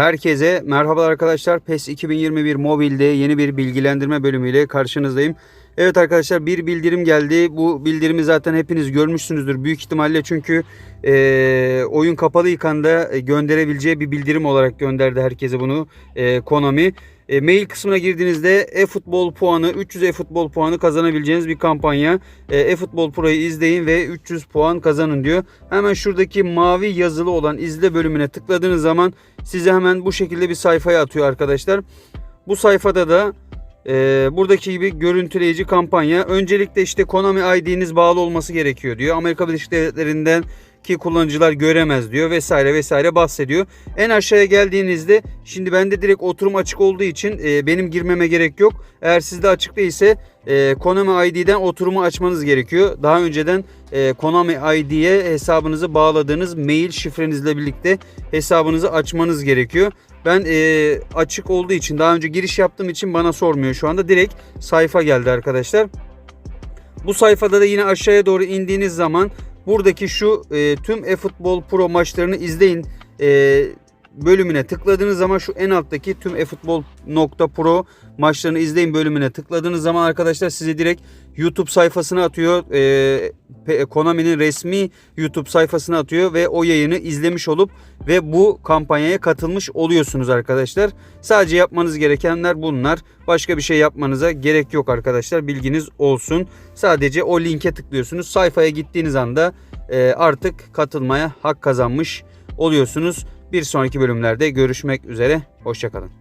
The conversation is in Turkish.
Herkese merhabalar arkadaşlar. PES 2021 mobilde yeni bir bilgilendirme bölümüyle karşınızdayım. Evet arkadaşlar bir bildirim geldi. Bu bildirimi zaten hepiniz görmüşsünüzdür büyük ihtimalle çünkü e, oyun kapalı ikanda gönderebileceği bir bildirim olarak gönderdi herkese bunu e, Konami. E, mail kısmına girdiğinizde e-futbol puanı 300 e-futbol puanı kazanabileceğiniz bir kampanya. E, e-futbol pro'yu izleyin ve 300 puan kazanın diyor. Hemen şuradaki mavi yazılı olan izle bölümüne tıkladığınız zaman size hemen bu şekilde bir sayfaya atıyor arkadaşlar. Bu sayfada da e, buradaki gibi görüntüleyici kampanya. Öncelikle işte Konami ID'niz bağlı olması gerekiyor diyor. Amerika Birleşik Devletleri'nden ki kullanıcılar göremez diyor vesaire vesaire bahsediyor. En aşağıya geldiğinizde şimdi bende direkt oturum açık olduğu için e, benim girmeme gerek yok. Eğer sizde açık değilse e, Konami ID'den oturumu açmanız gerekiyor. Daha önceden e, Konami ID'ye hesabınızı bağladığınız mail şifrenizle birlikte hesabınızı açmanız gerekiyor. Ben e, açık olduğu için daha önce giriş yaptığım için bana sormuyor şu anda. Direkt sayfa geldi arkadaşlar. Bu sayfada da yine aşağıya doğru indiğiniz zaman buradaki şu e, tüm eFootball Pro maçlarını izleyin. E, bölümüne tıkladığınız zaman şu en alttaki tüm eFootball.pro maçlarını izleyin bölümüne tıkladığınız zaman arkadaşlar sizi direkt YouTube sayfasına atıyor. E, Konami'nin resmi YouTube sayfasına atıyor ve o yayını izlemiş olup ve bu kampanyaya katılmış oluyorsunuz arkadaşlar. Sadece yapmanız gerekenler bunlar. Başka bir şey yapmanıza gerek yok arkadaşlar. Bilginiz olsun. Sadece o linke tıklıyorsunuz. Sayfaya gittiğiniz anda e, artık katılmaya hak kazanmış oluyorsunuz. Bir sonraki bölümlerde görüşmek üzere. Hoşçakalın.